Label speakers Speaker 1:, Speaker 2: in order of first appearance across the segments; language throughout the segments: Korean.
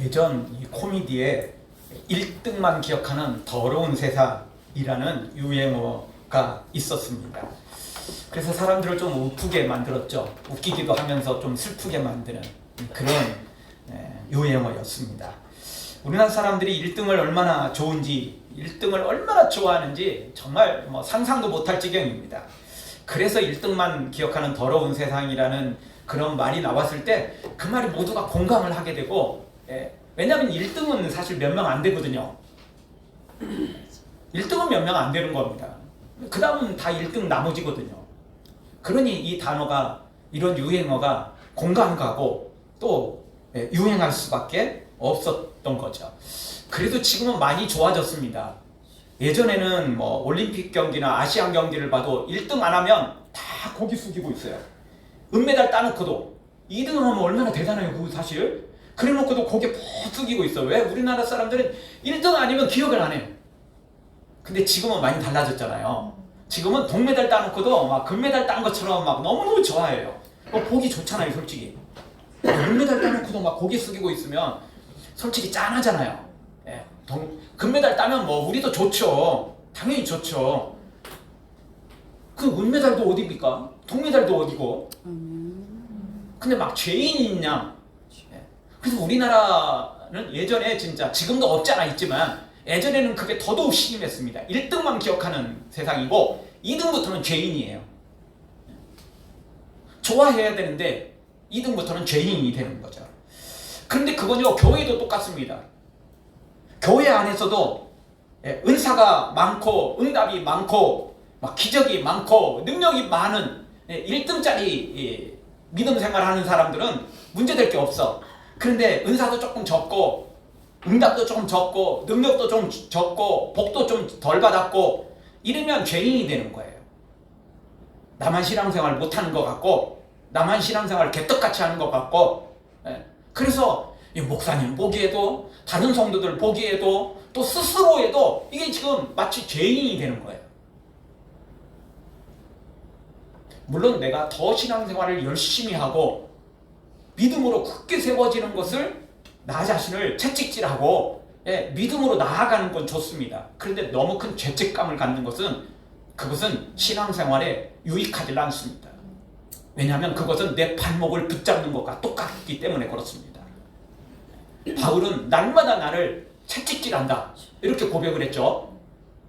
Speaker 1: 예전 이 코미디에 1등만 기억하는 더러운 세상이라는 유행어가 있었습니다. 그래서 사람들을 좀 웃프게 만들었죠. 웃기기도 하면서 좀 슬프게 만드는 그런 예, 유행어였습니다. 우리나라 사람들이 1등을 얼마나 좋은지, 1등을 얼마나 좋아하는지 정말 뭐 상상도 못할 지경입니다. 그래서 1등만 기억하는 더러운 세상이라는 그런 말이 나왔을 때 그 말이 모두가 공감을 하게 되고 예, 왜냐하면 1등은 사실 몇 명 안 되거든요. 1등은 몇 명 안 되는 겁니다. 그 다음은 다 1등 나머지거든요. 그러니 이 단어가 이런 유행어가 공감 가고 또 예, 유행할 수밖에 없었던 거죠. 그래도 지금은 많이 좋아졌습니다. 예전에는 뭐 올림픽 경기나 아시안 경기를 봐도 1등 안 하면 다 고기 숙이고 있어요. 은메달 따놓고도 2등 하면 얼마나 대단해요, 그 사실. 그래 놓고도 고개 푹 숙이고 있어. 왜? 우리나라 사람들은 1등 아니면 기억을 안 해. 근데 지금은 많이 달라졌잖아요. 지금은 동메달 따놓고도 막 금메달 딴 것처럼 막 너무너무 좋아해요. 어, 보기 좋잖아요, 솔직히. 은메달 따놓고도 막 고개 숙이고 있으면 솔직히 짠하잖아요. 예, 동, 금메달 따면 뭐 우리도 좋죠. 당연히 좋죠. 그 은메달도 어디입니까? 동메달도 어디고. 근데 막 죄인이 있냐? 예. 그래서 우리나라는 예전에 진짜 지금도 없지 않아 있지만 예전에는 그게 더더욱 심했습니다. 1등만 기억하는 세상이고 2등부터는 죄인이에요. 좋아해야 되는데 2등부터는 죄인이 되는 거죠. 그런데 그건요 교회도 똑같습니다. 교회 안에서도 예, 은사가 많고 응답이 많고 막 기적이 많고 능력이 많은 1등짜리 믿음 생활하는 사람들은 문제될 게 없어. 그런데 은사도 조금 적고 응답도 조금 적고 능력도 좀 적고 복도 좀 덜 받았고 이러면 죄인이 되는 거예요. 나만 신앙생활 못하는 것 같고 나만 신앙생활 개떡같이 하는 것 같고 예. 그래서 이 목사님 보기에도 다른 성도들 보기에도 또 스스로에도 이게 지금 마치 죄인이 되는 거예요. 물론 내가 더 신앙생활을 열심히 하고 믿음으로 굳게 세워지는 것을 나 자신을 채찍질하고 예, 믿음으로 나아가는 건 좋습니다. 그런데 너무 큰 죄책감을 갖는 것은 그것은 신앙생활에 유익하지 않습니다. 왜냐하면 그것은 내 발목을 붙잡는 것과 똑같기 때문에 그렇습니다. 바울은 날마다 나를 채찍질한다 이렇게 고백을 했죠.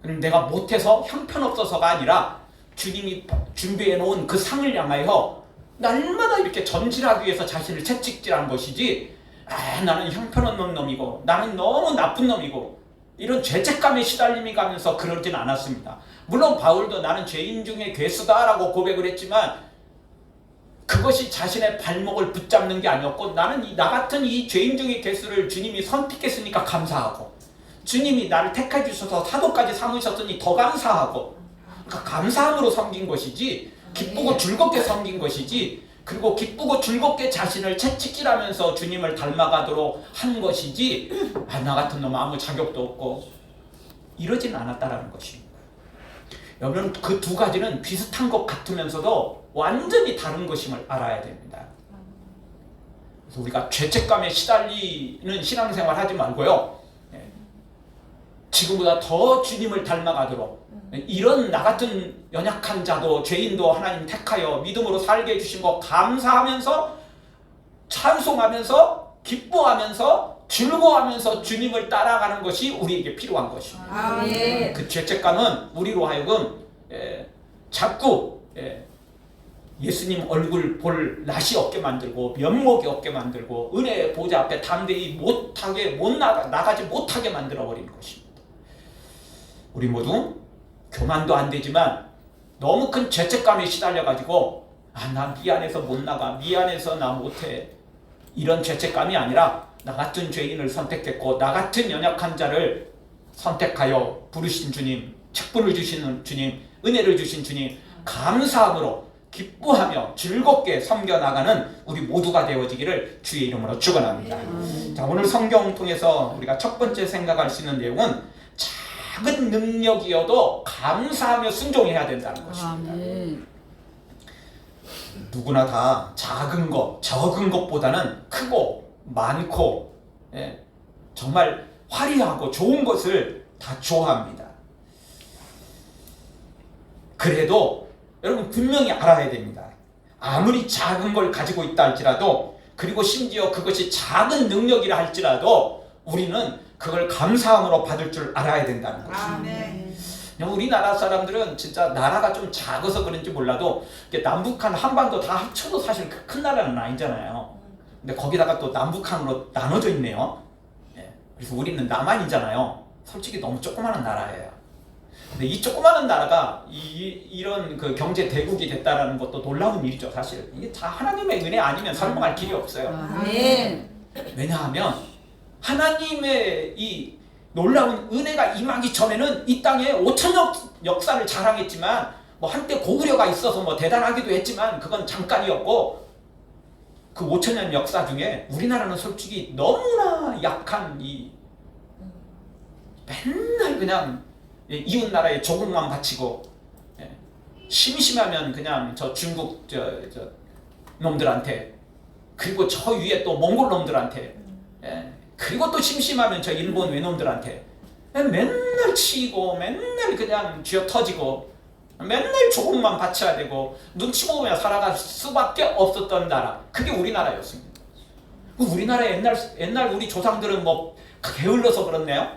Speaker 1: 그럼 내가 못해서 형편없어서가 아니라 주님이 준비해 놓은 그 상을 향하여 날마다 이렇게 전진하기 위해서 자신을 채찍질한 것이지 아 나는 형편없는 놈이고 나는 너무 나쁜 놈이고 이런 죄책감에 시달림이 가면서 그러진 않았습니다. 물론 바울도 나는 죄인 중에 괴수다라고 고백을 했지만 그것이 자신의 발목을 붙잡는 게 아니었고 나는 이, 나 같은 이 죄인 중의 괴수를 주님이 선택했으니까 감사하고 주님이 나를 택해 주셔서 사도까지 삼으셨으니 더 감사하고 그러니까 감사함으로 섬긴 것이지 기쁘고 즐겁게 섬긴 것이지 그리고 기쁘고 즐겁게 자신을 채찍질하면서 주님을 닮아가도록 한 것이지 아, 나 같은 놈 아무 자격도 없고 이러진 않았다라는 것입니다. 여러분 그 두 가지는 비슷한 것 같으면서도 완전히 다른 것임을 알아야 됩니다. 그래서 우리가 죄책감에 시달리는 신앙생활 하지 말고요. 예. 지금보다 더 주님을 닮아가도록 이런 나 같은 연약한 자도 죄인도 하나님 택하여 믿음으로 살게 해주신 거 감사하면서 찬송하면서 기뻐하면서 즐거워하면서 주님을 따라가는 것이 우리에게 필요한 것입니다.
Speaker 2: 아멘.
Speaker 1: 그 죄책감은 우리로 하여금 예, 자꾸 예, 예수님 얼굴 볼 낯이 없게 만들고 면목이 없게 만들고 은혜의 보좌 앞에 담대히 못하게 못 나가 나가지 못하게 만들어 버리는 것입니다. 우리 모두 교만도 안 되지만 너무 큰 죄책감에 시달려 가지고 아 나 미안해서 못 나가 미안해서 나 못해 이런 죄책감이 아니라 나 같은 죄인을 선택했고 나 같은 연약한 자를 선택하여 부르신 주님 책분을 주시는 주님 은혜를 주신 주님 감사함으로 기뻐하며 즐겁게 섬겨나가는 우리 모두가 되어지기를 주의 이름으로 축원합니다. 자 오늘 성경 통해서 우리가 첫 번째 생각할 수 있는 내용은 작은 능력이어도 감사하며 순종해야 된다는 것입니다.
Speaker 2: 아멘.
Speaker 1: 누구나 다 작은 것, 적은 것보다는 크고 많고 예, 정말 화려하고 좋은 것을 다 좋아합니다. 그래도 여러분 분명히 알아야 됩니다. 아무리 작은 걸 가지고 있다 할지라도 그리고 심지어 그것이 작은 능력이라 할지라도 우리는 그걸 감사함으로 받을 줄 알아야 된다는 거죠.
Speaker 2: 아멘.
Speaker 1: 그냥 우리나라 사람들은 진짜 나라가 좀 작아서 그런지 몰라도 남북한 한반도 다 합쳐도 사실 그큰 나라는 아니잖아요. 근데 거기다가 또 남북한으로 나눠져 있네요. 예. 그래서 우리는 남한이잖아요. 솔직히 너무 조그마한 나라예요. 근데 이 조그마한 나라가 이, 이런 그 경제 대국이 됐다라는 것도 놀라운 일이죠, 사실. 이게 다 하나님의 은혜 아니면 설명할 길이 없어요.
Speaker 3: 아멘.
Speaker 1: 왜냐하면 하나님의 이 놀라운 은혜가 임하기 전에는 이 땅에 5천년 역사를 자랑했지만 뭐 한때 고구려가 있어서 뭐 대단하기도 했지만 그건 잠깐이었고 그 5천년 역사 중에 우리나라는 솔직히 너무나 약한 이 맨날 그냥 이웃 나라에 조국만 바치고 예, 심심하면 그냥 저 중국 저, 저 놈들한테 그리고 저 위에 또 몽골 놈들한테 예, 그리고 또 심심하면 저 일본 외놈들한테 예, 맨날 치고 맨날 그냥 쥐어 터지고 맨날 조국만 바쳐야 되고 눈치 보며 살아갈 수밖에 없었던 나라 그게 우리나라였습니다. 그 우리나라 옛날 옛날 우리 조상들은 뭐 게을러서 그렇네요.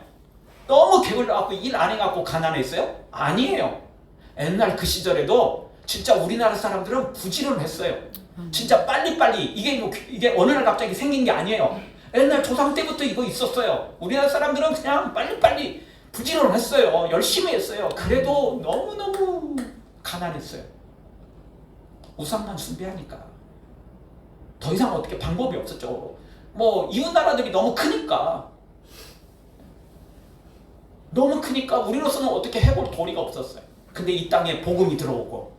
Speaker 1: 너무 게을러 갖고 일 안 해갖고 가난했어요? 아니에요. 옛날 그 시절에도 진짜 우리나라 사람들은 부지런했어요. 진짜 빨리빨리 이게 뭐 이게 어느 날 갑자기 생긴 게 아니에요. 옛날 조상 때부터 이거 있었어요. 우리나라 사람들은 그냥 빨리빨리 부지런했어요. 열심히 했어요. 그래도 너무너무 가난했어요. 우상만 숭배하니까. 더 이상 어떻게 방법이 없었죠. 뭐 이웃 나라들이 너무 크니까. 너무 크니까 우리로서는 어떻게 해볼 도리가 없었어요. 근데 이 땅에 복음이 들어오고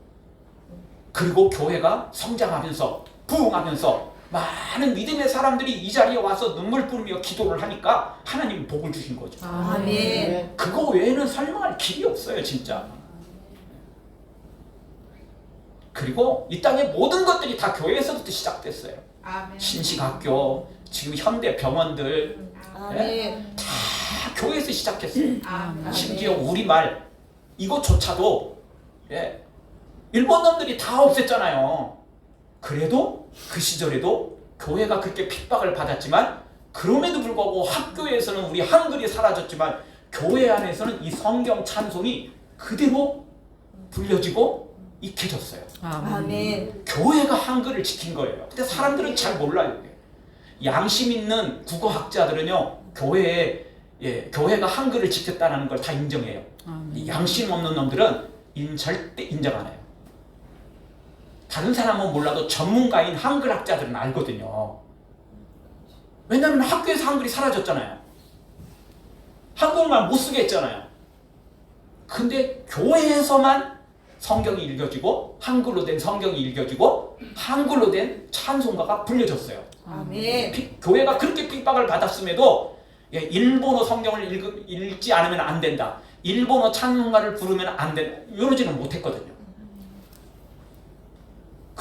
Speaker 1: 그리고 교회가 성장하면서 부흥하면서 많은 믿음의 사람들이 이 자리에 와서 눈물 뿌리며 기도를 하니까 하나님이 복을 주신 거죠.
Speaker 3: 아멘.
Speaker 1: 그거 외에는 설명할 길이 없어요, 진짜. 그리고 이 땅의 모든 것들이 다 교회에서부터 시작됐어요.
Speaker 2: 아멘.
Speaker 1: 신식학교, 지금 현대 병원들
Speaker 3: 아멘.
Speaker 1: 다 교회에서 시작했어요.
Speaker 2: 아멘.
Speaker 1: 심지어 우리말 이것조차도 예, 일본 놈들이 다 없앴잖아요. 그래도 그 시절에도 교회가 그렇게 핍박을 받았지만 그럼에도 불구하고 학교에서는 우리 한글이 사라졌지만 교회 안에서는 이 성경 찬송이 그대로 불려지고 익혀졌어요.
Speaker 3: 아멘.
Speaker 1: 교회가 한글을 지킨 거예요. 근데 사람들은 잘 몰라요. 양심 있는 국어학자들은요 교회에 예, 교회가 한글을 지켰다는 걸 다 인정해요. 이 양심 없는 놈들은 인 절대 인정 안 해요. 다른 사람은 몰라도 전문가인 한글 학자들은 알거든요. 왜냐하면 학교에서 한글이 사라졌잖아요. 한국말 못 쓰게 했잖아요. 근데 교회에서만 성경이 읽혀지고 한글로 된 성경이 읽혀지고 한글로 된 찬송가가 불려졌어요.
Speaker 3: 아멘.
Speaker 1: 피- 교회가 그렇게 핍박을 받았음에도 예, 일본어 성경을 읽, 읽지 않으면 안 된다. 일본어 찬송가를 부르면 안 된다. 이러지는 못했거든요.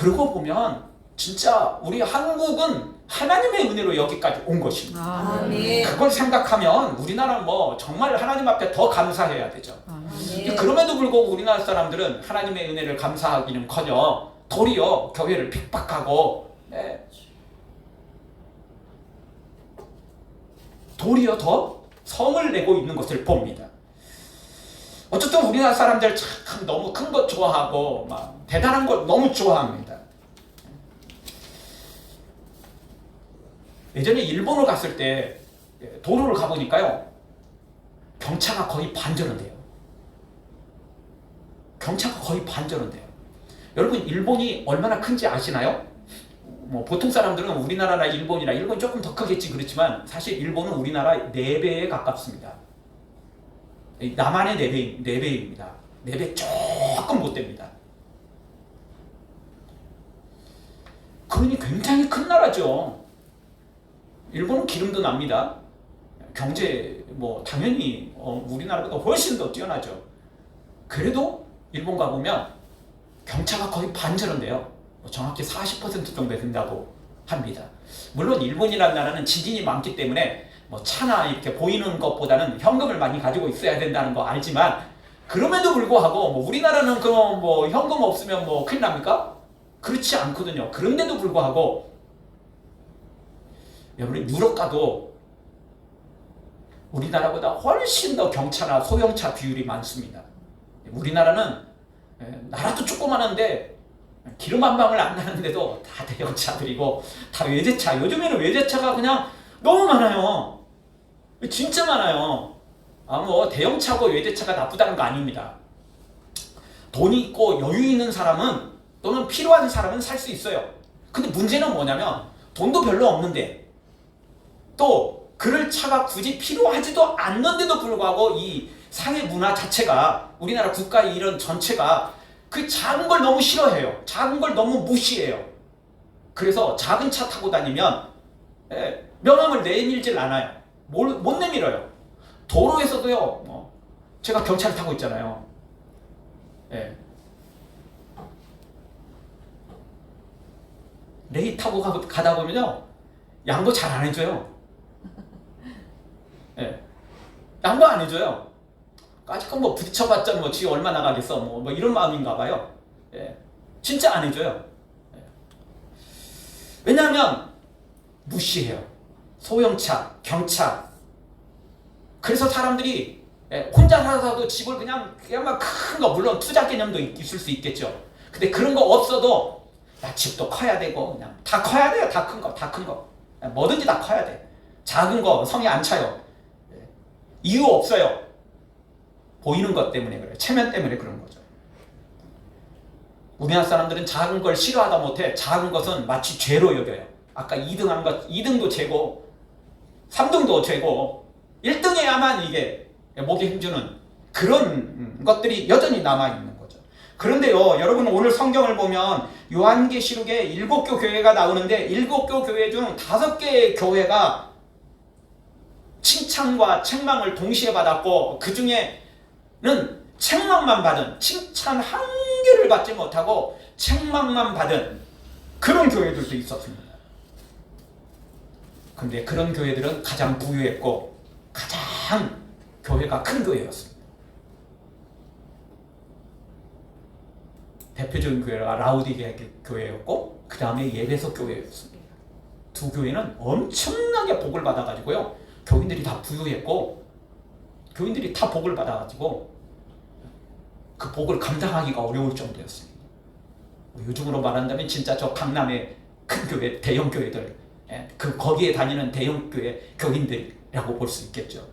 Speaker 1: 그러고 보면 진짜 우리 한국은 하나님의 은혜로 여기까지 온 것입니다.
Speaker 3: 아멘.
Speaker 1: 그걸 생각하면 우리나라는 뭐 정말 하나님 앞에 더 감사해야 되죠.
Speaker 3: 아멘.
Speaker 1: 그럼에도 불구하고 우리나라 사람들은 하나님의 은혜를 감사하기는커녕 도리어 교회를 핍박하고 예. 도리어 더 성을 내고 있는 것을 봅니다. 어쨌든 우리나라 사람들 참 너무 큰 것 좋아하고 막 대단한 것 너무 좋아합니다. 예전에 일본을 갔을 때 예, 도로를 가보니까요 경차가 거의 반절은 돼요. 경차가 거의 반절은 돼요. 여러분 일본이 얼마나 큰지 아시나요? 뭐 보통 사람들은 우리나라나 일본이나 일본 조금 더 크겠지 그렇지만 사실 일본은 우리나라 4배에 가깝습니다. 이 남한의 4배, 4배입니다. 4배 조금 못 됩니다. 그러니 굉장히 큰 나라죠. 일본은 기름도 납니다. 경제 뭐 당연히 어, 우리나라보다 훨씬 더 뛰어나죠. 그래도 일본 가보면 경차가 거의 반절은 돼요. 뭐 정확히 40% 정도 된다고 합니다. 물론 일본이라는 나라는 지진이 많기 때문에 뭐 차나 이렇게 보이는 것보다는 현금을 많이 가지고 있어야 된다는 거 알지만 그럼에도 불구하고 뭐 우리나라는 그럼 뭐 현금 없으면 뭐 큰일 납니까? 그렇지 않거든요. 그런데도 불구하고 여러분 유럽 가도 우리나라보다 훨씬 더 경차나 소형차 비율이 많습니다. 우리나라는 예, 나라도 조그마한데 기름 한 방울 안 나는데도 다 대형차들이고 다 외제차. 요즘에는 외제차가 그냥 너무 많아요. 진짜 많아요. 아, 뭐 대형차고 외제차가 나쁘다는 거 아닙니다. 돈이 있고 여유 있는 사람은 또는 필요한 사람은 살 수 있어요. 근데 문제는 뭐냐면 돈도 별로 없는데 또 그럴 차가 굳이 필요하지도 않는데도 불구하고 이 사회 문화 자체가 우리나라 국가 이런 전체가 그 작은 걸 너무 싫어해요. 작은 걸 너무 무시해요. 그래서 작은 차 타고 다니면 예, 명함을 내밀질 않아요. 뭘- 못 내밀어요. 도로에서도요. 뭐 제가 경차를 타고 있잖아요. 예. 레이 타고 가, 가다 보면요. 양보 잘 안 해줘요. 예. 양보 안 해줘요. 아직은 뭐 부딪혀봤자 뭐 지 얼마 나가겠어 뭐, 뭐 이런 마음인가 봐요. 예. 진짜 안 해줘요. 예. 왜냐하면 무시해요. 소형차, 경차. 그래서 사람들이 예, 혼자 살아서도 집을 그냥 그냥 막큰 거 물론 투자 개념도 있- 있을 수 있겠죠. 근데 그런 거 없어도 야 집도 커야 되고 그냥 다 커야 돼요. 다 큰 거, 다 큰 거. 예, 뭐든지 다 커야 돼. 작은 거 성이 안 차요. 예. 이유 없어요. 보이는 것 때문에 그래요. 체면 때문에 그런 거죠. 우리나라 사람들은 작은 걸 싫어하다 못해 작은 것은 마치 죄로 여겨요. 아까 2등 한 것, 2등도 죄고 3등도 죄고 1등해야만 이게 목에 힘주는 그런 것들이 여전히 남아있는 거죠. 그런데요, 여러분 오늘 성경을 보면 요한계시록에 일곱 교 교회가 나오는데 일곱 교 교회 중 다섯 개의 교회가 칭찬과 책망을 동시에 받았고 그 중에는 책망만 받은 칭찬 한 개를 받지 못하고 책망만 받은 그런 교회들도 있었습니다. 근데 그런 교회들은 가장 부유했고 가장 교회가 큰 교회였습니다. 대표적인 교회가 라우디게 교회였고 그 다음에 예배석 교회였습니다. 두 교회는 엄청나게 복을 받아가지고요. 교인들이 다 부유했고 교인들이 다 복을 받아가지고 그 복을 감당하기가 어려울 정도였습니다. 뭐 요즘으로 말한다면 진짜 저 강남의 큰 교회, 대형 교회들, 예, 그 거기에 다니는 대형 교회 교인들이라고 볼 수 있겠죠.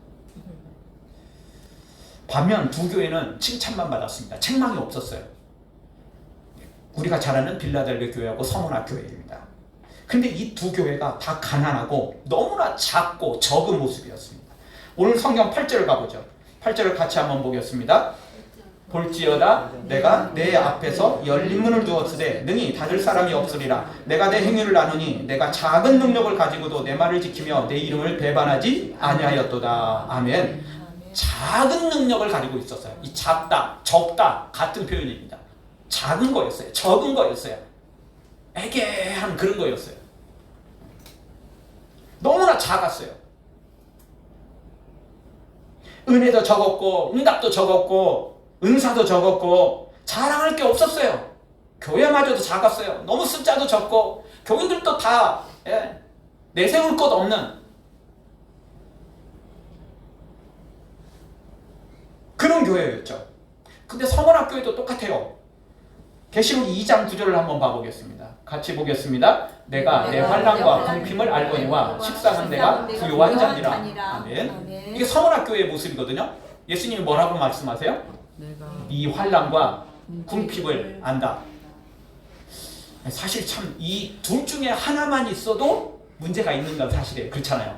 Speaker 1: 반면 두 교회는 칭찬만 받았습니다. 책망이 없었어요. 우리가 잘 아는 빌라델베 교회하고 서문화 교회입니다. 근데 이 두 교회가 다 가난하고 너무나 작고 적은 모습이었습니다. 오늘 성경 8절 가보죠. 8절을 같이 한번 보겠습니다. 볼지어다 내가 내 앞에서 열린 문을 두었으되 능히 닫을 사람이 없으리라. 내가 내 행위를 나누니 내가 작은 능력을 가지고도 내 말을 지키며 내 이름을 배반하지 아니하였도다. 아멘. 작은 능력을 가지고 있었어요. 이 작다 적다 같은 표현입니다. 작은 거였어요. 적은 거였어요. 애매한 그런 거였어요 너무나 작았어요 은혜도 적었고 응답도 적었고 은사도 적었고 자랑할 게 없었어요. 교회마저도 작았어요. 너무 숫자도 적고 교인들도 다 예, 내세울 것 없는 그런 교회였죠. 근데 서문학교에도 똑같아요. 계시록 2장 9절을 한번 봐보겠습니다. 같이 보겠습니다. 내가 내 환란과 궁핍을 알거니와 식상은 내가 부요한 자니라. 아멘. 이게 서문학교의 모습이거든요. 예수님이 뭐라고 말씀하세요? 이 환란과 궁핍을 안다. 사실 참 이 둘 중에 하나만 있어도 문제가 있는 건 사실이에요. 그렇잖아요.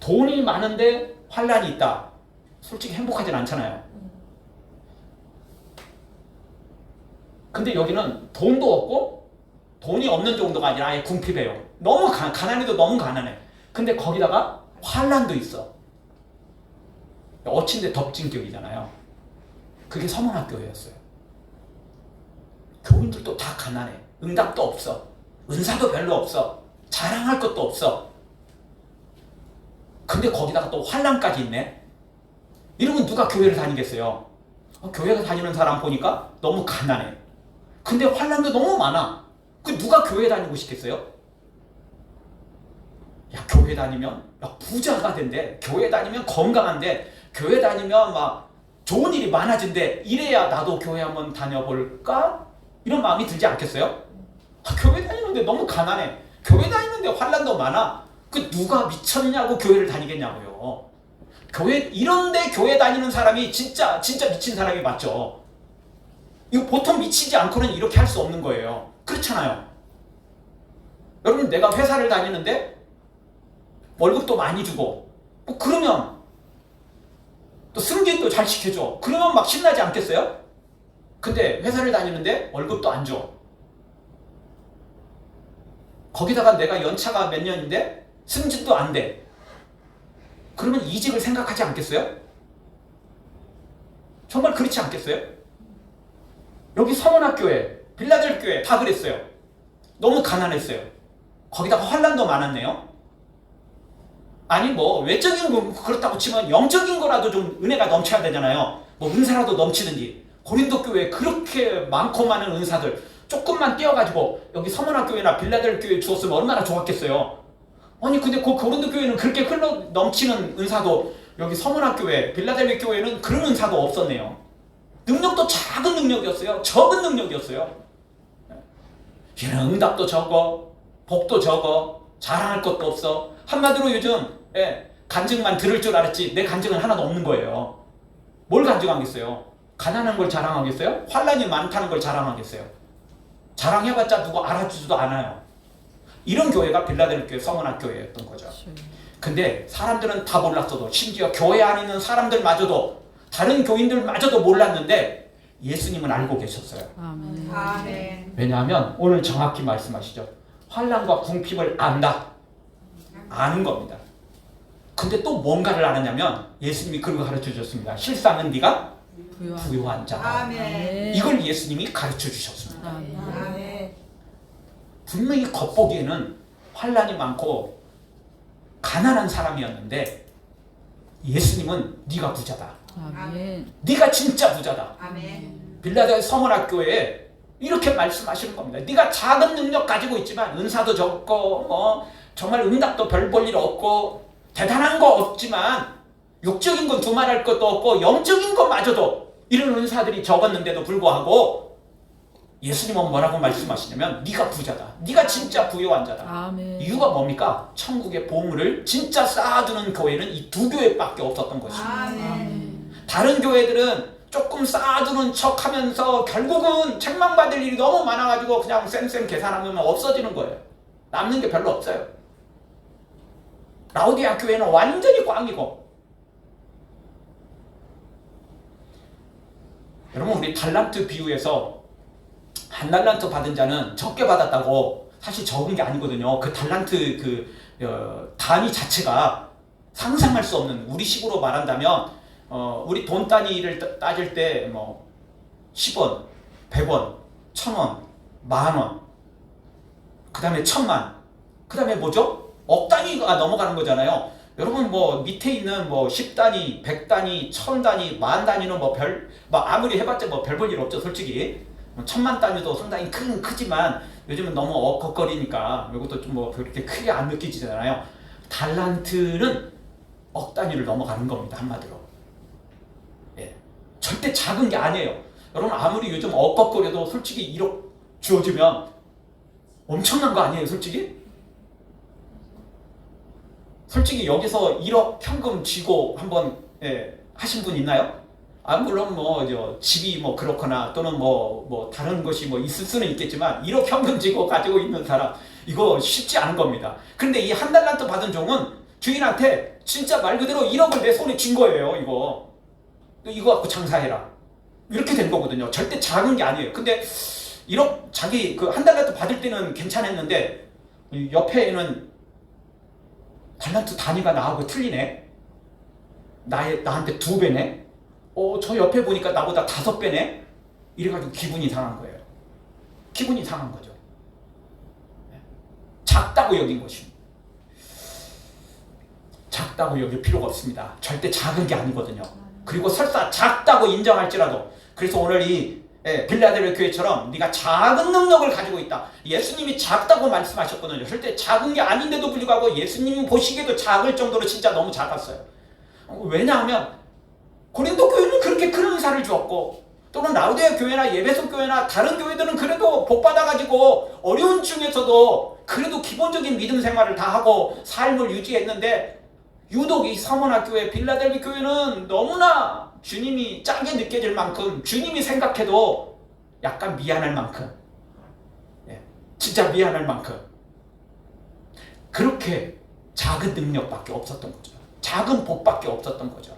Speaker 1: 돈이 많은데 환란이 있다. 솔직히 행복하진 않잖아요. 근데 여기는 돈도 없고 돈이 없는 정도가 아니라 아예 궁핍해요. 너무 가, 가난해도 너무 가난해. 근데 거기다가 환란도 있어. 어친데 덮친 격이잖아요. 그게 서문학교였어요. 교인들도 다 가난해. 응답도 없어. 은사도 별로 없어. 자랑할 것도 없어. 근데 거기다가 또 환란까지 있네. 이러면 누가 교회를 다니겠어요? 어, 교회 다니는 사람 보니까 너무 가난해. 근데 환란도 너무 많아. 그 누가 교회 다니고 싶겠어요? 야 교회 다니면 야, 부자가 된대. 교회 다니면 건강한데. 교회 다니면 막 좋은 일이 많아진대. 이래야 나도 교회 한번 다녀볼까? 이런 마음이 들지 않겠어요? 아, 교회 다니는데 너무 가난해. 교회 다니는데 환란도 많아. 그 누가 미쳤냐고 교회를 다니겠냐고요. 교회 이런데 교회 다니는 사람이 진짜 진짜 미친 사람이 맞죠. 이거 보통 미치지 않고는 이렇게 할 수 없는 거예요. 그렇잖아요. 여러분 내가 회사를 다니는데 월급도 많이 주고 뭐 그러면 또 승진도 잘 시켜줘. 그러면 막 신나지 않겠어요? 근데 회사를 다니는데 월급도 안 줘. 거기다가 내가 연차가 몇 년인데 승진도 안 돼. 그러면 이직을 생각하지 않겠어요? 정말 그렇지 않겠어요? 여기 서문학교에 빌라델 교회 다 그랬어요. 너무 가난했어요. 거기다가 환란도 많았네요. 아니 뭐 외적인 거 그렇다고 치면 영적인 거라도 좀 은혜가 넘쳐야 되잖아요. 뭐 은사라도 넘치든지 고린도 교회 그렇게 많고 많은 은사들 조금만 띄어가지고 여기 서문학 교회나 빌라델 교회 주었으면 얼마나 좋았겠어요. 아니 근데 그 고린도 교회는 그렇게 흘러 넘치는 은사도 여기 서문학 교회 빌라델 교회는 그런 은사도 없었네요. 능력도 작은 능력이었어요. 적은 능력이었어요. 이런 응답도 적어, 복도 적어, 자랑할 것도 없어. 한마디로 요즘 예, 간증만 들을 줄 알았지 내 간증은 하나도 없는 거예요. 뭘 간증하겠어요? 가난한 걸 자랑하겠어요? 환란이 많다는 걸 자랑하겠어요? 자랑해봤자 누구 알아주지도 않아요. 이런 교회가 빌라델교회 서문학 교회였던 거죠. 근데 사람들은 다 몰랐어도 심지어 교회 안에 있는 사람들마저도 다른 교인들마저도 몰랐는데 예수님은 알고 계셨어요.
Speaker 2: 아멘.
Speaker 3: 아멘.
Speaker 1: 왜냐하면 오늘 정확히 말씀하시죠. 환란과 궁핍을 안다. 아는 겁니다. 근데 또 뭔가를 알았냐면 예수님이 그런 거 가르쳐 주셨습니다. 실상은 네가
Speaker 2: 부유한.
Speaker 1: 자다.
Speaker 3: 아멘.
Speaker 1: 이걸 예수님이 가르쳐 주셨습니다.
Speaker 2: 아멘.
Speaker 3: 아멘.
Speaker 1: 분명히 겉보기에는 환란이 많고 가난한 사람이었는데 예수님은 네가 부자다.
Speaker 2: 아멘.
Speaker 1: 네가 진짜 부자다.
Speaker 3: 아멘.
Speaker 1: 빌라델 서문학교에 이렇게 말씀하시는 겁니다. 네가 작은 능력 가지고 있지만 은사도 적고 뭐 정말 응답도 별 볼 일 없고 대단한 거 없지만 육적인 건 두말할 것도 없고 영적인 것마저도 이런 은사들이 적었는데도 불구하고 예수님은 뭐라고 말씀하시냐면 네가 부자다. 네가 진짜 부유한 자다.
Speaker 2: 아멘.
Speaker 1: 이유가 뭡니까? 천국의 보물을 진짜 쌓아두는 교회는 이 두 교회밖에 없었던 것입니다.
Speaker 3: 아멘.
Speaker 1: 다른 교회들은 조금 쌓아두는 척 하면서 결국은 책망받을 일이 너무 많아가지고 그냥 쌩쌩 계산하면 없어지는 거예요. 남는 게 별로 없어요. 라우디아 교회는 완전히 꽝이고. 여러분, 우리 달란트 비유에서 한 달란트 받은 자는 적게 받았다고 사실 적은 게 아니거든요. 그 달란트 그 어, 단위 자체가 상상할 수 없는 우리식으로 말한다면 어, 우리 돈 단위를 따- 따질 때 뭐 10원, 100원, 1000원, 만원, 그 다음에 천만, 그 다음에 뭐죠? 억 단위가 넘어가는 거잖아요. 여러분 뭐 밑에 있는 뭐 10단위, 100단위, 1000단위, 만 단위는 뭐 별, 뭐 아무리 해봤자 뭐 별 볼 일 없죠 솔직히. 뭐 천만 단위도 상당히 큰 크지만 요즘은 너무 억걱거리니까 이것도 좀 뭐 그렇게 크게 안 느껴지잖아요. 달란트는 억 단위를 넘어가는 겁니다 한마디로. 예, 절대 작은 게 아니에요. 여러분 아무리 요즘 억걱거려도 솔직히 1억 주어지면 엄청난 거 아니에요 솔직히? 솔직히 여기서 1억 현금 쥐고 한번 예, 하신 분 있나요? 아 물론 뭐 저 집이 뭐 그렇거나 또는 뭐뭐 다른 것이 뭐 있을 수는 있겠지만 1억 현금 쥐고 가지고 있는 사람 이거 쉽지 않은 겁니다. 근데 이 한 달란트 받은 종은 주인한테 진짜 말 그대로 1억을 내 손에 쥔 거예요 이거 이거 갖고 장사해라 이렇게 된 거거든요. 절대 작은 게 아니에요. 근데 1억 자기 그 한 달란트 받을 때는 괜찮았는데 이 옆에는 달란트 단위가 나하고 틀리네. 나의 나한테 두 배네. 어, 저 옆에 보니까 나보다 다섯 배네. 이래가지고 기분이 상한 거예요. 기분이 상한 거죠. 네. 작다고 여긴 것입니다. 작다고 여길 필요가 없습니다. 절대 작은 게 아니거든요. 그리고 설사 작다고 인정할지라도 그래서 오늘 이 예, 빌라델베 교회처럼 네가 작은 능력을 가지고 있다. 예수님이 작다고 말씀하셨거든요. 절대 작은 게 아닌데도 불구하고 예수님이 보시기에도 작을 정도로 진짜 너무 작았어요. 어, 왜냐하면 고린도 교회는 그렇게 큰 은사를 주었고 또는 라우디아 교회나 예배소 교회나 다른 교회들은 그래도 복 받아가지고 어려운 중에서도 그래도 기본적인 믿음 생활을 다 하고 삶을 유지했는데 유독 이 서머나 교회 빌라델비 교회는 너무나 주님이 짜게 느껴질 만큼 주님이 생각해도 약간 미안할 만큼 예, 진짜 미안할 만큼 그렇게 작은 능력밖에 없었던 거죠. 작은 복밖에 없었던 거죠.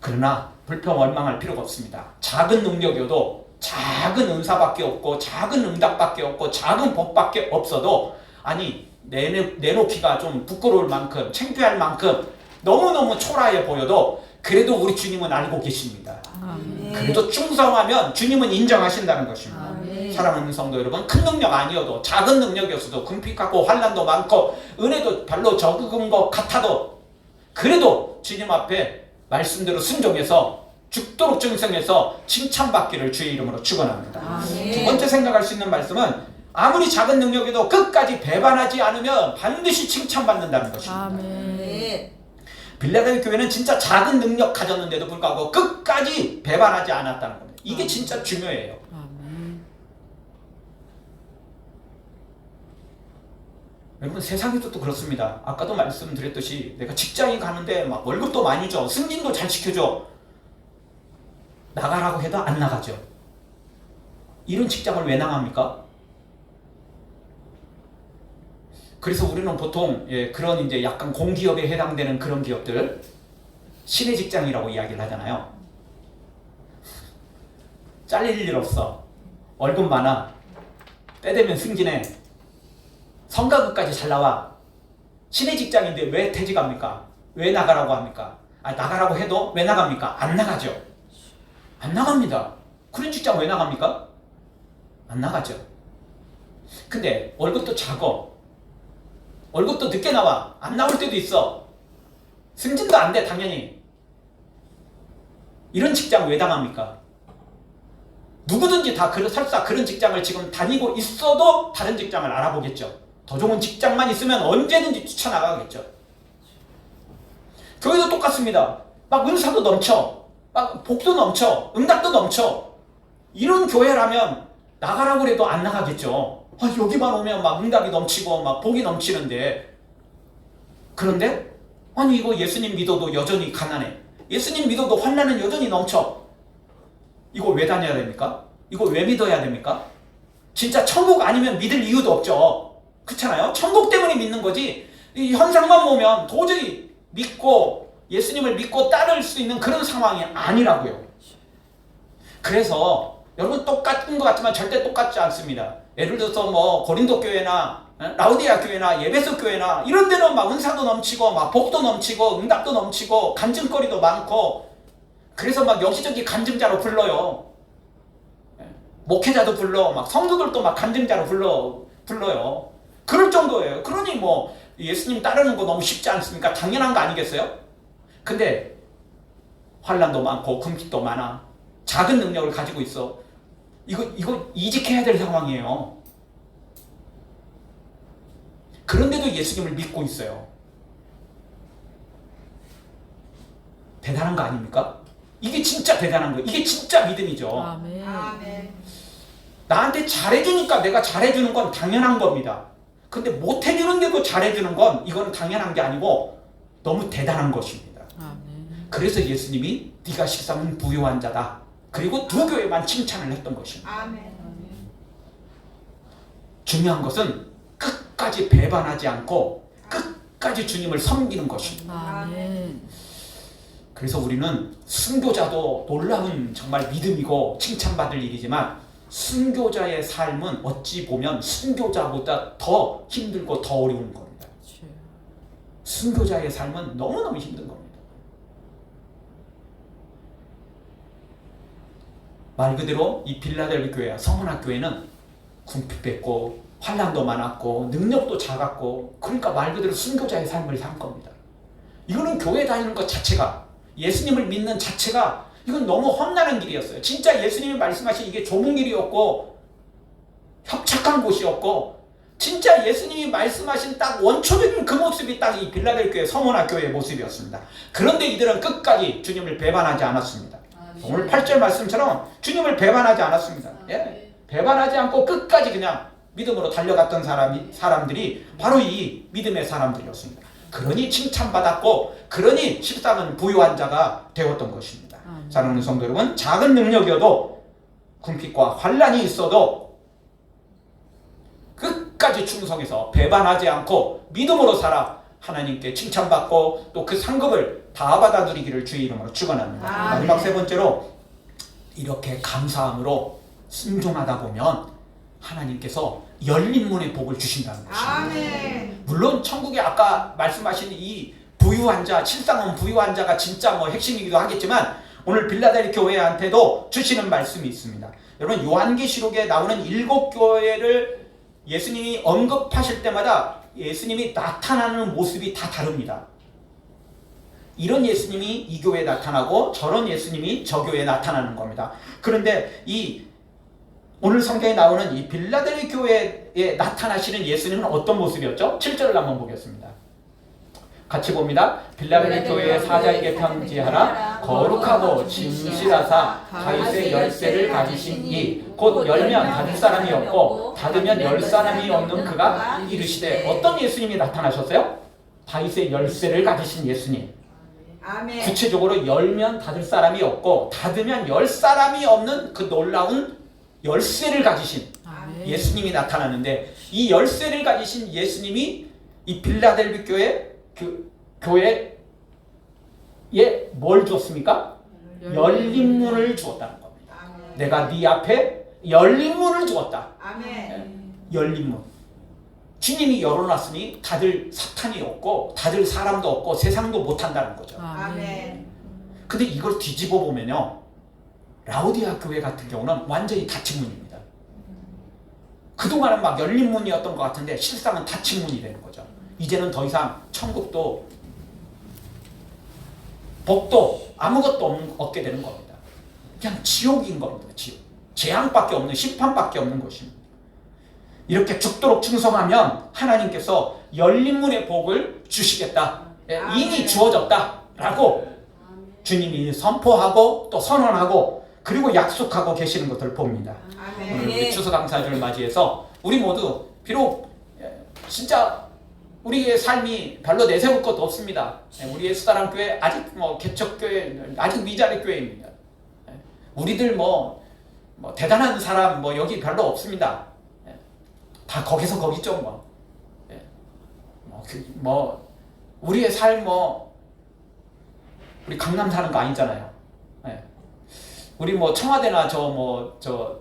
Speaker 1: 그러나 불평 원망할 필요가 없습니다. 작은 능력이어도 작은 은사밖에 없고 작은 응답밖에 없고 작은 복밖에 없어도 아니 내놓, 내놓기가 좀 부끄러울 만큼 창피할 만큼 너무너무 초라해 보여도 그래도 우리 주님은 알고 계십니다.
Speaker 3: 아멘.
Speaker 1: 그래도 충성하면 주님은 인정하신다는 것입니다.
Speaker 3: 아멘.
Speaker 1: 사랑하는 성도 여러분, 큰 능력 아니어도 작은 능력이었어도 같고 환란도 많고 은혜도 별로 적은 것 같아도 그래도 주님 앞에 말씀대로 순종해서 죽도록 증성해서 칭찬받기를 주의 이름으로 축원합니다. 두 번째 생각할 수 있는 말씀은 아무리 작은 능력에도 끝까지 배반하지 않으면 반드시 칭찬받는다는 것입니다.
Speaker 3: 아멘.
Speaker 2: 네.
Speaker 1: 빌라델 교회는 진짜 작은 능력 가졌는데도 불구하고 끝까지 배반하지 않았다는 겁니다. 이게 진짜 중요해요.
Speaker 3: 아멘.
Speaker 1: 여러분 세상에도 또 그렇습니다. 아까도 말씀드렸듯이 내가 직장에 가는데 막 월급도 많이 줘, 승진도 잘 시켜줘. 나가라고 해도 안 나가죠. 이런 직장을 왜 나갑니까? 그래서 우리는 보통 예, 그런 이제 약간 공기업에 해당되는 그런 기업들 신의 직장이라고 이야기를 하잖아요. 잘릴 일 없어. 월급 많아. 때 되면 승진해. 성가급까지 잘 나와. 신의 직장인데 왜 퇴직합니까? 왜 나가라고 합니까? 아, 나가라고 해도 왜 나갑니까? 안 나가죠. 안 나갑니다. 그런 직장 왜 나갑니까? 안 나가죠. 근데 월급도 작어. 월급도 늦게 나와. 안 나올 때도 있어. 승진도 안 돼, 당연히. 이런 직장 왜 당합니까? 누구든지 다 그런 설사 그런 직장을 지금 다니고 있어도 다른 직장을 알아보겠죠. 더 좋은 직장만 있으면 언제든지 뛰쳐나가겠죠. 교회도 똑같습니다. 막 은사도 넘쳐. 막 복도 넘쳐. 응답도 넘쳐. 이런 교회라면 나가라고 그래도 안 나가겠죠. 아, 여기만 오면 막 응답이 넘치고 막 복이 넘치는데. 그런데 아니 이거 예수님 믿어도 여전히 가난해. 예수님 믿어도 환난은 여전히 넘쳐. 이거 왜 다녀야 됩니까? 이거 왜 믿어야 됩니까? 진짜 천국 아니면 믿을 이유도 없죠. 그렇잖아요? 천국 때문에 믿는 거지. 이 현상만 보면 도저히 믿고 예수님을 믿고 따를 수 있는 그런 상황이 아니라고요. 그래서 여러분 똑같은 것 같지만 절대 똑같지 않습니다. 예를 들어서 뭐 고린도 교회나 에? 라우디아 교회나 예배소 교회나 이런 데는 막 은사도 넘치고 막 복도 넘치고 응답도 넘치고 간증거리도 많고 그래서 막 여기저기 간증자로 불러요. 예. 목회자도 불러, 막 성도들도 막 간증자로 불러 불러요. 그럴 정도예요. 그러니 뭐 예수님 따르는 거 너무 쉽지 않습니까? 당연한 거 아니겠어요? 근데 환란도 많고 금식도 많아. 작은 능력을 가지고 있어. 이거 이거 이직해야 될 상황이에요. 그런데도 예수님을 믿고 있어요. 대단한 거 아닙니까? 이게 진짜 대단한 거예요. 이게 진짜 믿음이죠.
Speaker 3: 아멘.
Speaker 2: 아멘.
Speaker 1: 나한테 잘해주니까 내가 잘해주는 건 당연한 겁니다. 근데 못해주는데도 잘해주는 건 이건 당연한 게 아니고 너무 대단한 것입니다.
Speaker 3: 아멘.
Speaker 1: 그래서 예수님이 네가 식상은 부유한 자다. 그리고 두 교회만 칭찬을 했던 것입니다.
Speaker 2: 아멘.
Speaker 1: 중요한 것은 끝까지 배반하지 않고 끝까지 주님을 섬기는 것입니다.
Speaker 3: 아멘.
Speaker 1: 그래서 우리는 순교자도 놀라운 정말 믿음이고 칭찬받을 일이지만 순교자의 삶은 어찌 보면 순교자보다 더 힘들고 더 어려운 겁니다.
Speaker 3: 주.
Speaker 1: 순교자의 삶은 너무너무 힘든 겁니다. 말 그대로 이 빌라델비 교회, 성은학 교회는 궁핍했고 환란도 많았고 능력도 작았고 그러니까 말 그대로 순교자의 삶을 산 겁니다. 이거는 교회 다니는 것 자체가 예수님을 믿는 자체가 이건 너무 험난한 길이었어요. 진짜 예수님이 말씀하신 이게 좁은 길이었고 협착한 곳이었고 진짜 예수님이 말씀하신 딱 원초적인 그 모습이 딱 이 빌라델 교회 서문화 교회의 모습이었습니다. 그런데 이들은 끝까지 주님을 배반하지 않았습니다. 오늘 8절 말씀처럼 주님을 배반하지 않았습니다. 예? 배반하지 않고 끝까지 그냥 믿음으로 달려갔던 사람이 사람들이 바로 이 믿음의 사람들이었습니다. 그러니 칭찬받았고 그러니 십상은 부유한 자가 되었던 것입니다.
Speaker 3: 아멘.
Speaker 1: 사랑하는 성도 여러분, 작은 능력이어도 궁핍과 환란이 있어도 끝까지 충성해서 배반하지 않고 믿음으로 살아 하나님께 칭찬받고 또 그 상급을 다 받아 누리기를 주의 이름으로 축원합니다.
Speaker 2: 아멘.
Speaker 1: 마지막 세 번째로 이렇게 감사함으로 순종하다 보면 하나님께서 열린 문의 복을 주신다는 것입니다.
Speaker 2: 아멘.
Speaker 1: 물론 천국에 아까 말씀하신 이 부유한 자, 칠상은 부유한 자가 진짜 뭐 핵심이기도 하겠지만 오늘 빌라델 교회한테도 주시는 말씀이 있습니다. 여러분 요한계시록에 나오는 일곱 교회를 예수님이 언급하실 때마다 예수님이 나타나는 모습이 다 다릅니다. 이런 예수님이 이 교회에 나타나고 저런 예수님이 저 교회에 나타나는 겁니다. 그런데 이 오늘 성경에 나오는 이 빌라델 교회에 나타나시는 예수님은 어떤 모습이었죠? 7절을 한번 보겠습니다. 같이 봅니다. 빌라델 교회의 사자에게 편지하라. 거룩하고 진실하사 다윗의 열쇠를 가지신 이 곧 열면 닫을 사람이 없고 닫으면 열 사람이 없는 그가 이르시되 어떤 예수님이 나타나셨어요? 다윗의 열쇠를 가지신 예수님.
Speaker 2: 아멘.
Speaker 1: 구체적으로 열면 닫을 사람이 없고 닫으면 열 사람이 없는 그 놀라운 열쇠를 가지신
Speaker 3: 아멘.
Speaker 1: 예수님이 나타나는데 이 열쇠를 가지신 예수님이 이 빌라델비 교회 그 교회 에뭘 주었습니까? 열린 문을 주었다는 겁니다.
Speaker 2: 아멘.
Speaker 1: 내가 네 앞에 열린 문을 주었다.
Speaker 2: 아멘.
Speaker 1: 열린 문. 주님이 열어놨으니 다들 사탄이 없고 다들 사람도 없고 세상도 못한다는 거죠.
Speaker 2: 아멘.
Speaker 1: 근데 이걸 뒤집어 보면요. 라우디아 교회 같은 경우는 완전히 닫힌 문입니다. 그동안은 막 열린 문이었던 것 같은데 실상은 닫힌 문이 되는 거죠. 이제는 더 이상 천국도 복도 아무것도 없는, 없게 되는 겁니다. 그냥 지옥인 겁니다. 지옥. 재앙밖에 없는 심판밖에 없는 것입니다. 이렇게 죽도록 충성하면 하나님께서 열린 문의 복을 주시겠다. 예, 이미. 주어졌다라고 주님이 선포하고 또 선언하고 그리고 약속하고 계시는 것을 봅니다. 오늘. 우리 추수 감사절을 맞이해서 우리 모두 비록 예, 진짜 우리의 삶이 별로 내세울 것도 없습니다. 예, 우리 예수사랑 교회 아직 뭐 개척 교회 아직 미자리 교회입니다. 예, 우리들 뭐, 뭐 대단한 사람 뭐 여기 별로 없습니다. 예, 다 거기서 거기죠 뭐. 예, 뭐, 그, 뭐 우리의 삶 뭐 우리 강남 사는 거 아니잖아요. 예. 우리 뭐 청와대나 저뭐 저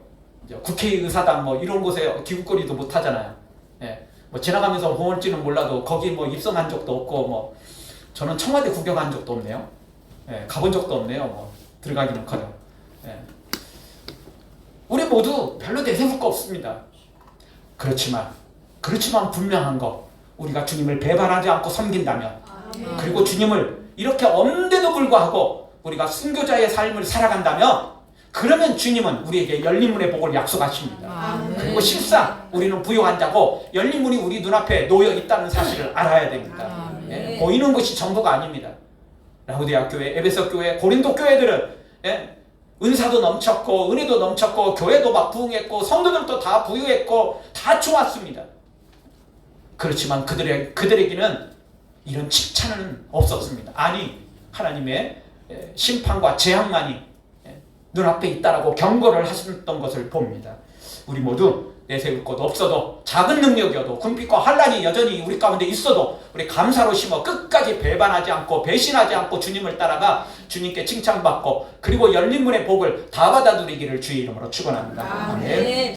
Speaker 1: 국회의사당 뭐 이런 곳에 기웃거리도 못 하잖아요. 예. 뭐 지나가면서 보을지는 몰라도 거기 뭐 입성한 적도 없고 뭐 저는 청와대 구경한 적도 없네요. 예. 가본 적도 없네요. 뭐 들어가기는커녕. 예. 우리 모두 별로 내세울 거 없습니다. 그렇지만 그렇지만 분명한 거 우리가 주님을 배반하지 않고 섬긴다면 그리고 주님을 이렇게 없는데도 불구하고 우리가 순교자의 삶을 살아간다면 그러면 주님은 우리에게 열린 문의 복을 약속하십니다.
Speaker 3: 아멘.
Speaker 1: 그리고 실상 우리는 부유한 자고 열린 문이 우리 눈앞에 놓여 있다는 사실을 알아야 됩니다. 예, 보이는 것이 전부가 아닙니다. 라우디아 교회, 에베소 교회, 고린도 교회들은 예, 은사도 넘쳤고 은혜도 넘쳤고 교회도 막 부흥했고 성도들도 다 부유했고 다 좋았습니다. 그렇지만 그들의 그들에게는 이런 칭찬은 없었습니다. 아니 하나님의 예, 심판과 재앙만이 예, 눈앞에 있다라고 경고를 하셨던 것을 봅니다. 우리 모두 내세울 것 없어도 작은 능력이어도 궁핍과 환란이 여전히 우리 가운데 있어도 우리 감사로 심어 끝까지 배반하지 않고 배신하지 않고 주님을 따라가 주님께 칭찬받고 그리고 열린 문의 복을 다 받아 누리기를 주의 이름으로 축원합니다.
Speaker 2: 아멘.
Speaker 1: 아멘.